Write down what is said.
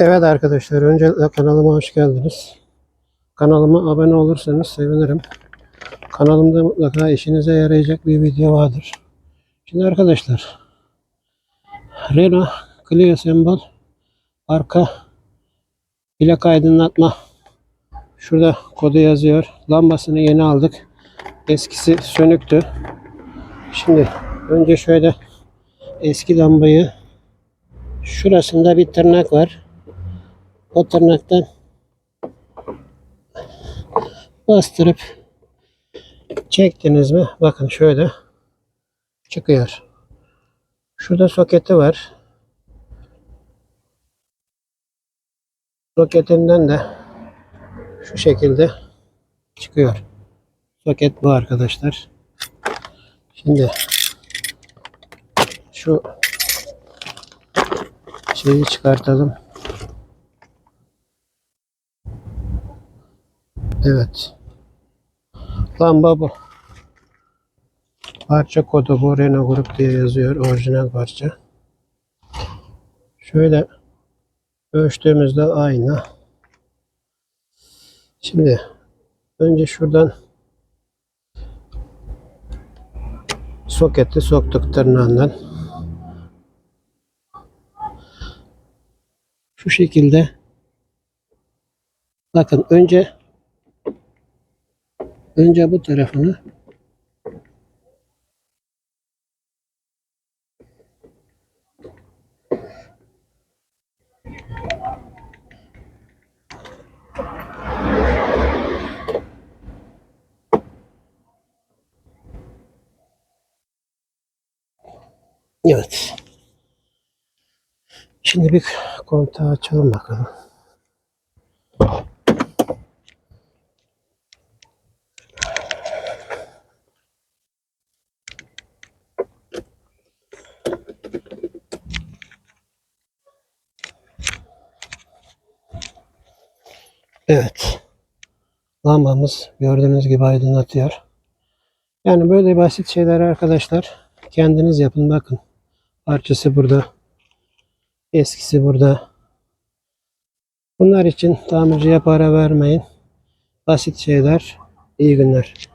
Evet arkadaşlar öncelikle kanalıma hoş geldiniz. Kanalıma abone olursanız sevinirim. Kanalımda mutlaka işinize yarayacak bir video vardır. Şimdi arkadaşlar Renault Clio sembol arka plaka aydınlatma şurada kodu yazıyor. Lambasını yeni aldık. Eskisi sönüktü. Şimdi önce şöyle eski lambayı şurasında bir tırnak var. O tırnaktan bastırıp çektiniz mi? Bakın şöyle çıkıyor. Şurada soketi var. Soketinden de şu şekilde çıkıyor. Soket bu arkadaşlar. Şimdi şu şeyi çıkartalım. Evet. Lamba bu. Parça kodu bu Renault Grup diye yazıyor. Orijinal parça. Şöyle ölçtüğümüzde aynı. Şimdi önce şuradan soketi soktuk tırnağından. Şu şekilde bakın önce önce bu tarafını Evet. Şimdi bir kontağı açalım bakalım. Evet. Lambamız gördüğünüz gibi aydınlatıyor. Yani böyle basit şeyler arkadaşlar kendiniz yapın bakın. Parçası burada. Eskisi burada. Bunlar için tamirciye para vermeyin. Basit şeyler. İyi günler.